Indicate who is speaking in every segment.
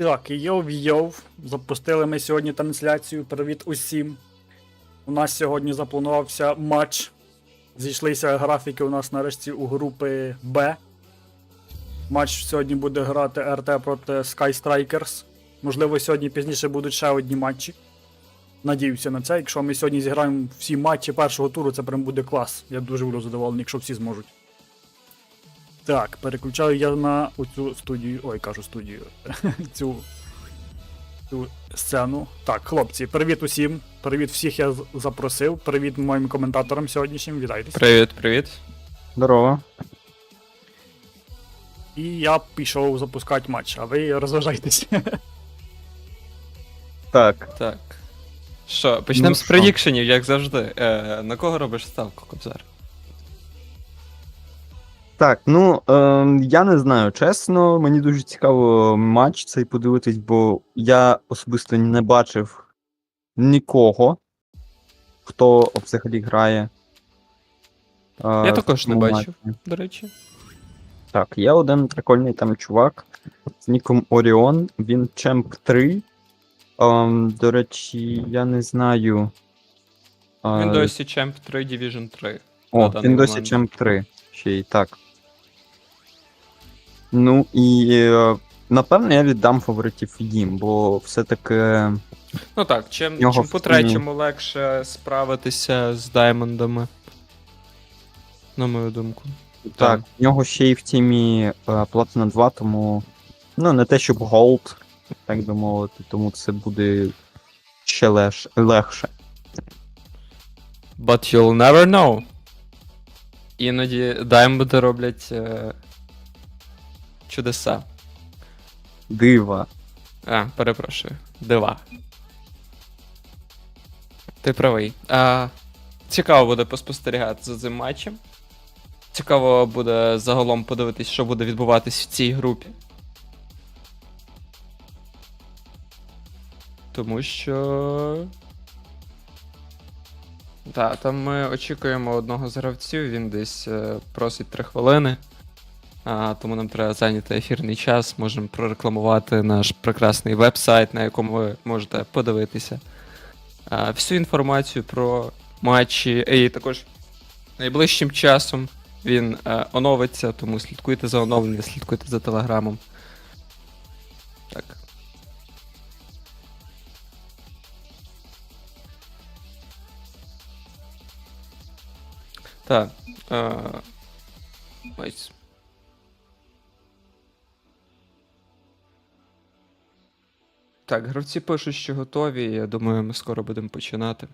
Speaker 1: Так, йов-йов. Запустили ми сьогодні трансляцію. Привіт усім. У нас сьогодні запланувався матч. Зійшлися графіки у нас нарешті у групи Б. Матч сьогодні буде грати РТ проти Sky Strikers. Можливо, сьогодні пізніше будуть ще одні матчі. Надіюся на це. Якщо ми сьогодні зіграємо всі матчі першого туру, це прям буде клас. Я дуже буду задоволений, якщо всі зможуть. Так, переключаю я на оцю студію. Ой, кажу студію. цю, цю сцену. Так, хлопці, привіт усім. Привіт всіх я запросив. Привіт моїм коментаторам сьогоднішнім. Вітайтеся.
Speaker 2: Привіт, привіт.
Speaker 3: Здорово.
Speaker 1: І я пішов запускати матч, а ви розважайтесь.
Speaker 3: Так,
Speaker 2: Так. Що, почнемо
Speaker 3: Ну
Speaker 2: з предікшенів, як завжди. Е, на кого робиш ставку, Кобзар?
Speaker 3: Так, ну е, я не знаю, чесно, мені дуже цікаво матч цей подивитись, бо я особисто не бачив нікого, хто взагалі грає. е,
Speaker 2: Я також не бачив. До речі.
Speaker 3: Так, є один прикольний там чувак з ніком Оріон, він Чемп 3. Ем, до речі, я не знаю. е,
Speaker 2: Він досі Champ 3 Division 3.
Speaker 3: О, він досі. Чемп 3. Ще й так. Ну і е, напевно я віддам фаворитів їм, бо все-таки.
Speaker 2: Ну так, чим, чим по
Speaker 3: тімі.
Speaker 2: третьому легше справитися з даймондами. На мою думку.
Speaker 3: Так, в нього ще й в тімі е, Платина 2, тому. Ну, не те, щоб голд, так би мовити, тому це буде ще леш, легше.
Speaker 2: But you'll never know. Іноді даймонди роблять е, чудеса.
Speaker 3: Дива.
Speaker 2: А, перепрошую. Дива. Ти правий. А, цікаво буде поспостерігати за цим матчем. Цікаво буде загалом подивитись, що буде відбуватись в цій групі. Тому що. Так, там ми очікуємо одного з гравців, він десь е, просить 3 хвилини. А, тому нам треба зайняти ефірний час. Можемо прорекламувати наш прекрасний веб-сайт, на якому ви можете подивитися а, всю інформацію про матчі. І також найближчим часом він е, оновиться, тому слідкуйте за оновленням, слідкуйте за телеграмом. Так. Так. Е, ось. Так, гравці пишуть, що готові. Я думаю, ми скоро будемо починати.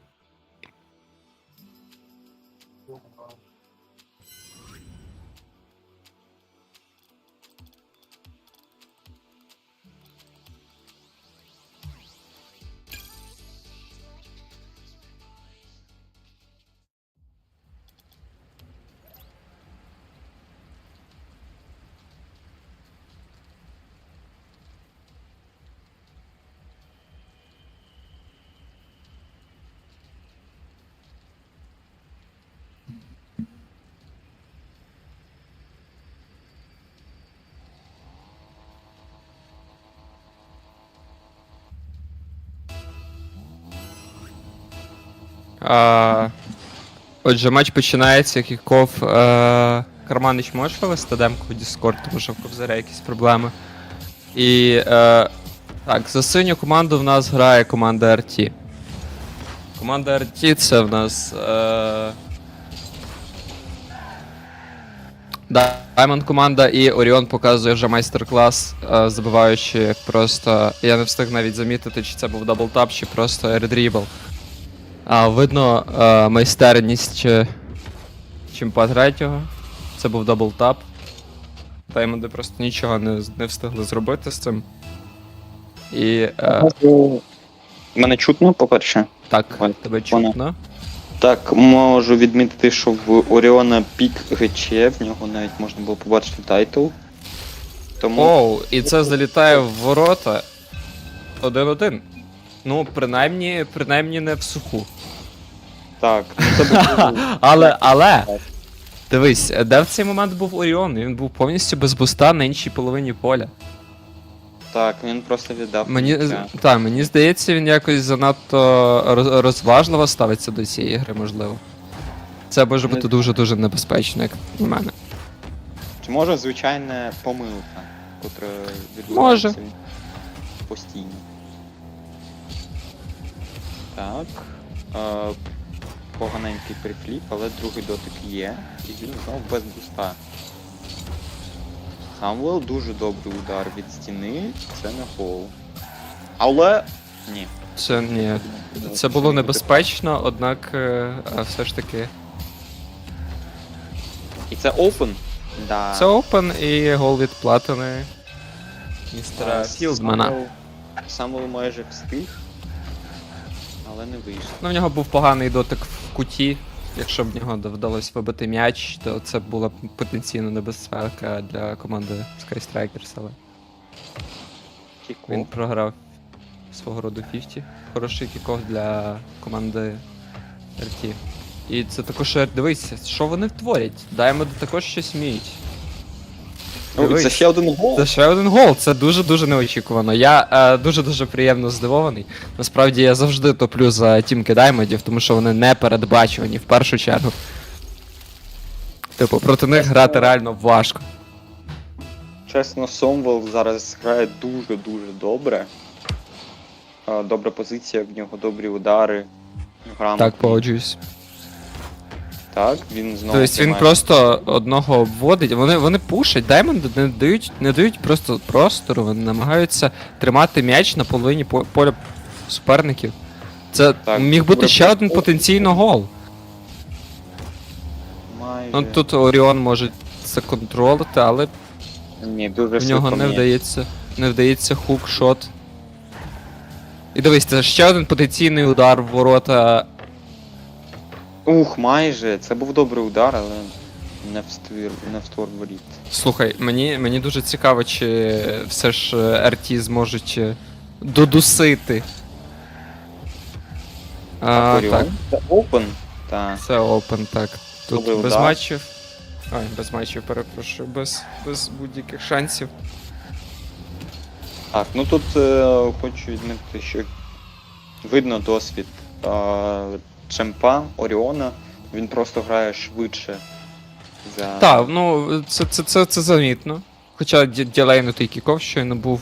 Speaker 2: А, отже, матч починається, кіков. Е, Карманич можеш вивести демку в Discord, тому що в Кобзаря якісь проблеми. І е, так, за синю команду в нас грає команда RT. Команда RT це в нас. Е, Diamond команда і Оріон показує вже майстер-клас, е, забиваючи просто. Я не встиг навіть замітити, чи це був даблтап, чи просто ердрібл. А, видно е, майстерність е, чимпа третього. Це був даблтап. Даймонди просто нічого не, не встигли зробити з цим. І. Е,
Speaker 4: Мене чутно, по-перше.
Speaker 2: так,
Speaker 4: Ой,
Speaker 2: тебе
Speaker 4: вона.
Speaker 2: чутно.
Speaker 4: Так, можу відмітити, що в Оріона пік ГЧ, в нього навіть можна було побачити тайтл. Тому
Speaker 2: Оу, і це залітає в ворота. Один-один. Ну, принаймні, принаймні не в суху.
Speaker 4: Так, ну це було-
Speaker 2: Але, але. Дивись, де в цей момент був Оріон? Він був повністю без буста на іншій половині поля.
Speaker 4: Так, він просто віддав.
Speaker 2: Мені, та, мені здається, він якось занадто роз- розважливо ставиться до цієї гри, можливо. Це може бути дуже-дуже небезпечно, як на мене.
Speaker 4: Чи може звичайна помилка, котра
Speaker 2: Може.
Speaker 4: відбувається постійно. Так. Е, поганенький прифліп, але другий дотик є. І він знову без буста. Самвел дуже добрий удар від стіни, це не гол. Але. Ні.
Speaker 2: Це ні. Це було небезпечно, однак е, е, все ж таки.
Speaker 4: І це open? Да.
Speaker 2: Це опен і гол від платини. Містера Філдмана.
Speaker 4: Самвел майже встиг, але не вийшло.
Speaker 2: Ну, в нього був поганий дотик в куті. Якщо б в нього вдалося вибити м'яч, то це була б потенційна небезпека для команди Sky Strikers, але він програв свого роду 50. Хороший кікох для команди RT. І це також дивись, що вони творять. Diamond також щось вміють.
Speaker 4: Ну, це ще один гол.
Speaker 2: Це ще один гол, це дуже-дуже неочікувано. Я е, дуже-дуже приємно здивований. Насправді я завжди топлю за тімки Даймондів, тому що вони не передбачувані в першу чергу. Типу, проти них грати реально важко.
Speaker 4: Чесно, Сомвел зараз грає дуже-дуже добре. Добра позиція в нього, добрі удари. Грамотний.
Speaker 2: Так, погоджуюсь.
Speaker 4: Так, він знову.
Speaker 2: Тобто він просто одного обводить. Вони, вони пушать, Даймонди не дають, не дають просто простору, вони намагаються тримати м'яч на половині поля суперників. Це
Speaker 4: Так,
Speaker 2: міг бути
Speaker 4: добре.
Speaker 2: ще один потенційно гол.
Speaker 4: Майже...
Speaker 2: Ну тут Оріон може це контролити, але
Speaker 4: Ні, дуже
Speaker 2: в нього не вдається. Не вдається хук, шот. І дивись, це ще один потенційний удар в ворота.
Speaker 4: Ух, майже. Це був добрий удар, але не в ствір, не в створ воріт.
Speaker 2: Слухай, мені, мені дуже цікаво, чи все ж е, RT зможуть е, додусити. А,
Speaker 4: Оріон.
Speaker 2: так,
Speaker 4: Це open. Так.
Speaker 2: це Open, так. Тут
Speaker 4: Добрий
Speaker 2: без
Speaker 4: удар.
Speaker 2: матчів. Ой, без матчів, перепрошую, без, без будь-яких шансів.
Speaker 4: Так, ну тут е, хочу відмітити, що видно досвід е, Чемпа, Оріона. Він просто грає швидше за.
Speaker 2: Так, ну це, це, це, це замітно. Хоча ді- ділейнутий кіков щойно був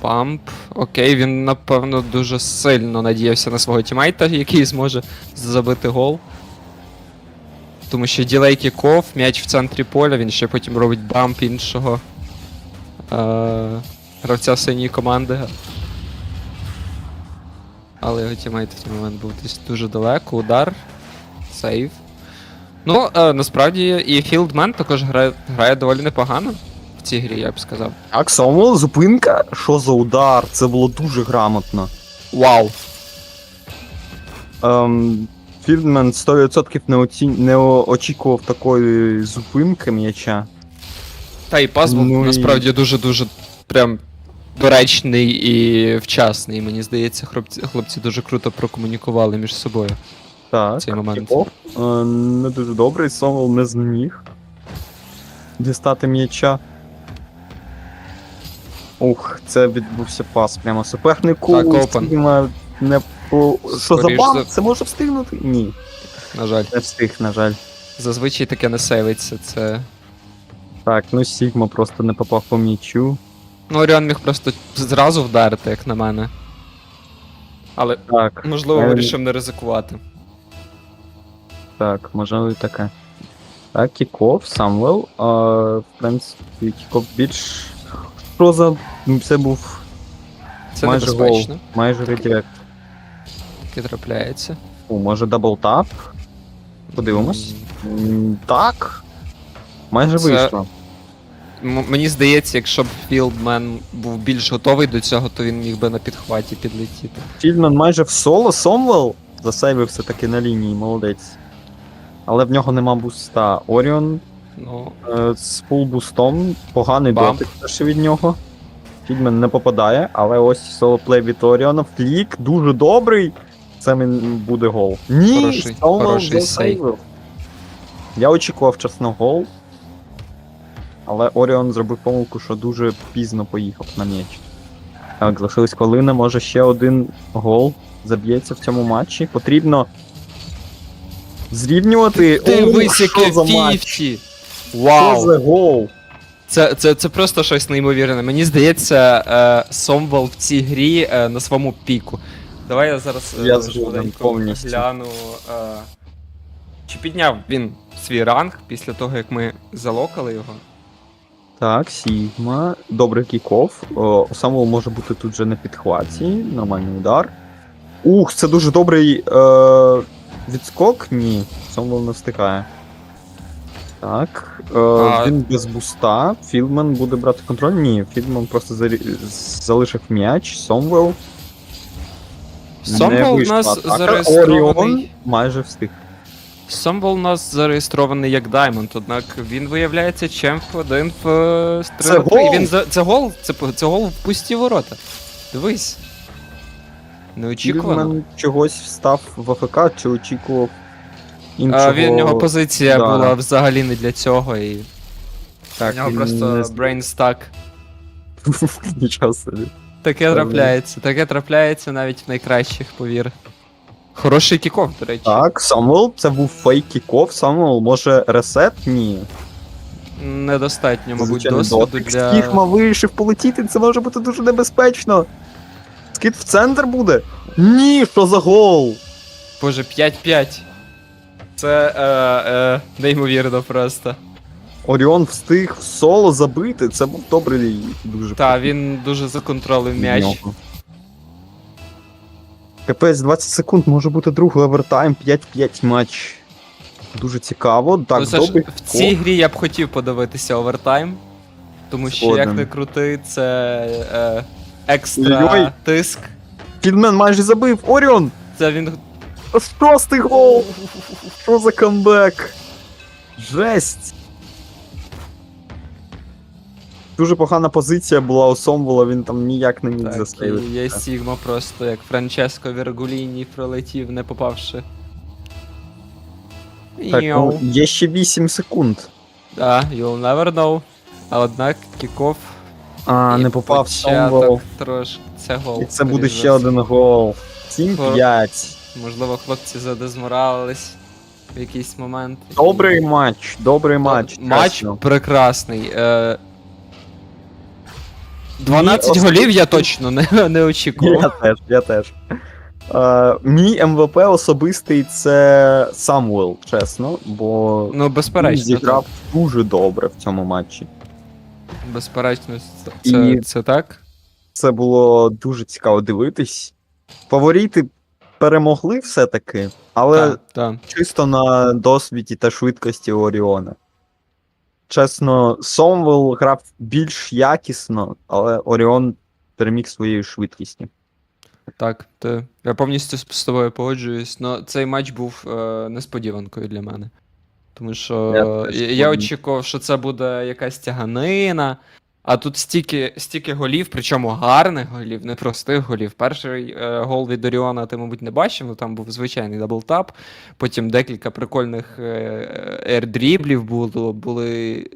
Speaker 2: памп. Окей, він напевно дуже сильно надіявся на свого тімейта, який зможе забити гол. Тому що ділей кіков, м'яч в центрі поля, він ще потім робить бамп іншого е- гравця синьої команди. Але його тімейт в той момент був десь дуже далеко. Удар. Сейв. Ну, е, насправді і Філдмен також грає, грає доволі непогано в цій грі, я б сказав.
Speaker 3: Так, Самвел, зупинка. Що за удар? Це було дуже грамотно.
Speaker 2: Вау!
Speaker 3: Ем, Фільдмен 100% не, оці... не очікував такої зупинки м'яча.
Speaker 2: Та і пас був
Speaker 3: Ну
Speaker 2: насправді дуже-дуже прям доречний і вчасний. Мені здається, хлопці, хлопці дуже круто прокомунікували між собою
Speaker 3: Так.
Speaker 2: цей момент.
Speaker 3: Кіков, е, не дуже добрий, Самвел не зміг дістати м'яча. Ух, це відбувся пас прямо супернику.
Speaker 2: Так, опен.
Speaker 3: Стігма не по. Що за
Speaker 2: Скоріш за-
Speaker 3: Це може встигнути? Ні,
Speaker 2: На жаль,
Speaker 3: не встиг, на жаль.
Speaker 2: зазвичай таке не сейвиться. Це.
Speaker 3: Так, ну Сігма просто не попав по м'ячу.
Speaker 2: Ну, Оріон міг просто зразу вдарити, як на мене. Але,
Speaker 3: Так,
Speaker 2: можливо,
Speaker 3: Е,
Speaker 2: вирішив не ризикувати.
Speaker 3: так, можливо і таке. Так, Кіков, Самвел. А, в принципі, Кіков більш. Що за. Ну, Це був
Speaker 2: Це
Speaker 3: майже гол.
Speaker 2: небезпечно.
Speaker 3: Майже редирект.
Speaker 2: Таке трапляється.
Speaker 3: О, може даблтап? Подивимось. М, Так. Майже
Speaker 2: Це-
Speaker 3: вийшло.
Speaker 2: Мені здається, якщо б Філдмен був більш готовий до цього, то він міг би на підхваті підлетіти.
Speaker 3: Фільдман майже в соло, Сомвел засейвився таки на лінії, молодець. Але в нього нема буста. Оріон
Speaker 2: Ну,
Speaker 3: е, з фулбустом, поганий
Speaker 2: Бамп.
Speaker 3: дотик ще від нього. Фільдмен не попадає, але ось соло-плей від Оріона. Флік дуже добрий. Це він буде гол. Ні,
Speaker 2: Хороший-
Speaker 3: Сомвел
Speaker 2: хороший
Speaker 3: засейвив. Я очікував чесно гол. Але Оріон зробив помилку, що дуже пізно поїхав на м'яч. Так, залишилась хвилина, може ще один гол заб'ється в цьому матчі. Потрібно зрівнювати. Що
Speaker 2: яке
Speaker 3: за матч!
Speaker 2: 50!
Speaker 3: Що за гол?
Speaker 2: Це, це, це просто щось неймовірне. Мені здається, е, Сомвол в цій грі е, на своєму піку. Давай я зараз е,
Speaker 3: Я згоден повністю.
Speaker 2: гляну. Е, чи підняв він свій ранг після того, як ми залокали його?
Speaker 3: Так, Сігма. Добрий кіков. О, Самвел може бути тут же на підхваті. Нормальний удар. Ух, це дуже добрий е, відскок. Ні, Самвел не встигає. Так. Е,
Speaker 2: А-
Speaker 3: Він без буста. Філдман буде брати контроль. Ні, Філдман просто зарі- залишив м'яч. Сомвел. не
Speaker 2: Сомвол у нас зареєстрований.
Speaker 3: Оріон майже встиг.
Speaker 2: Сомвол у нас зареєстрований як Даймонд, однак він виявляється чемп один в е, з
Speaker 3: Це
Speaker 2: три на три.
Speaker 3: гол!
Speaker 2: Він за це гол, це, п- це гол в пусті ворота. Дивись. Неочікувано.
Speaker 3: Філдман чогось встав в АФК чи очікував іншого.
Speaker 2: А, він, у нього позиція
Speaker 3: Да.
Speaker 2: була взагалі не для цього, і
Speaker 3: Так,
Speaker 2: у нього
Speaker 3: він
Speaker 2: просто
Speaker 3: не-
Speaker 2: brain stuck.
Speaker 3: Нічого собі.
Speaker 2: Таке
Speaker 3: Та,
Speaker 2: трапляється, таке трапляється навіть в найкращих, повір. Хороший кіков, до речі.
Speaker 3: Так, Самуел, це був фейк кіков. Самуел, може ресет? Ні.
Speaker 2: Недостатньо, мабуть,
Speaker 3: Звичайно,
Speaker 2: досвіду
Speaker 3: дотик.
Speaker 2: для.
Speaker 3: Стігма вирішив полетіти, це може бути дуже небезпечно. Скид в центр буде? Ні, що за гол?
Speaker 2: Боже, 5-5. Це е, е, неймовірно просто.
Speaker 3: Оріон встиг в соло забити. Це був добрий дуже
Speaker 2: Та, він дуже законтролив м'яч.
Speaker 3: нього. Капець, 20 секунд, може бути другий овертайм, 5-5 матч. Дуже цікаво. Так,
Speaker 2: ну, ж, в цій грі я б хотів подивитися овертайм. Тому що,
Speaker 3: Згоден.
Speaker 2: як не крути, це е, екстра
Speaker 3: Ой-ой.
Speaker 2: тиск.
Speaker 3: Фільдмен майже забив. Оріон!
Speaker 2: Це він.
Speaker 3: Шостий гол! Що за камбек? Жесть! Дуже погана позиція була у Сомвола, він там ніяк не міг
Speaker 2: Так, є Сігма просто як Франческо Вергуліні пролетів, не попавши.
Speaker 3: Так,
Speaker 2: Йоу.
Speaker 3: ну, є ще 8 секунд.
Speaker 2: Да, you'll never know. А однак кіков
Speaker 3: А,
Speaker 2: і
Speaker 3: не попав
Speaker 2: початок
Speaker 3: Сомвол.
Speaker 2: трошки. Це гол.
Speaker 3: І це буде
Speaker 2: скоріш
Speaker 3: ще
Speaker 2: все.
Speaker 3: один гол. 7-5.
Speaker 2: Можливо, хлопці задезморалились в якийсь момент.
Speaker 3: Добрий матч, добрий матч.
Speaker 2: Матч
Speaker 3: чесно.
Speaker 2: прекрасний. Е... 12 голів я точно не, не
Speaker 3: Я
Speaker 2: очікував.
Speaker 3: теж, я теж. Е, мій МВП особистий це Самуел, чесно, бо
Speaker 2: Ну,
Speaker 3: він
Speaker 2: безперечно.
Speaker 3: зіграв дуже добре в цьому матчі.
Speaker 2: Безперечно, це,
Speaker 3: І-
Speaker 2: це, це так.
Speaker 3: Це було дуже цікаво дивитись. Фаворити перемогли все-таки, але
Speaker 2: Так, так.
Speaker 3: чисто на досвіді та швидкості Оріона. Чесно, Сомвел грав більш якісно, але Оріон переміг своєю швидкістю.
Speaker 2: Так, ти, я повністю з з тобою погоджуюсь, але цей матч був е, несподіванкою для мене. Тому що
Speaker 3: Я
Speaker 2: я, я, очікував, що це буде якась тяганина. А тут стільки, стільки голів, причому гарних голів, не простих голів. Перший е, гол від Оріона ти, мабуть, не бачив, ну там був звичайний даблтап. Потім декілька прикольних ердріблів було, були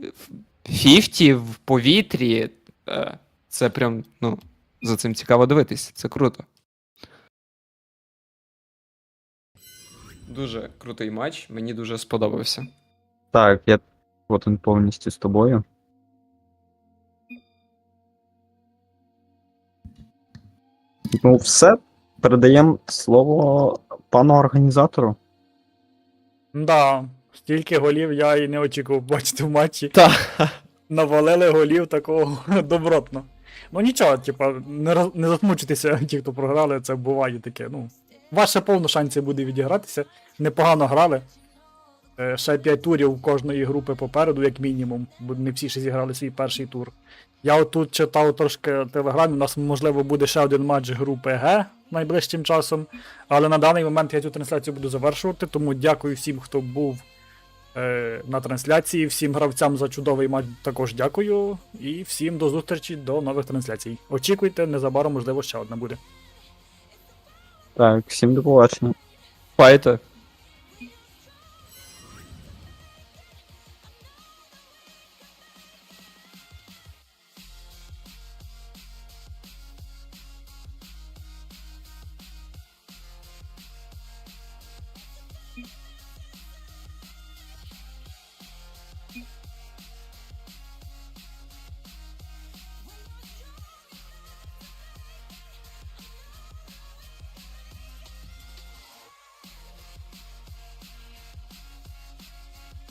Speaker 2: 50 в повітрі. Е, це прям, ну, за цим цікаво дивитись, це круто. Дуже крутий матч, мені дуже сподобався.
Speaker 3: Так, я повністю з тобою. Ну, все. Передаємо слово пану організатору.
Speaker 1: Да, стільки голів я і не очікував бачити в матчі.
Speaker 2: Так.
Speaker 1: Навалили голів такого добротно. Ну нічого, типа, не, роз- не засмучитися, ті, хто програли, це буває таке. Ну, ваше повно шансів буде відігратися. Непогано грали. Е, Ще 5 турів кожної групи попереду, як мінімум, бо не всі ще зіграли свій перший тур. Я отут читав трошки телеграмі, у нас можливо буде ще один матч групи Г найближчим часом. Але на даний момент я цю трансляцію буду завершувати, тому дякую всім, хто був е, на трансляції. Всім гравцям за чудовий матч також дякую. І всім до зустрічі до нових трансляцій. Очікуйте, незабаром, можливо, ще одна буде.
Speaker 3: Так, всім до побачення.
Speaker 2: Файте.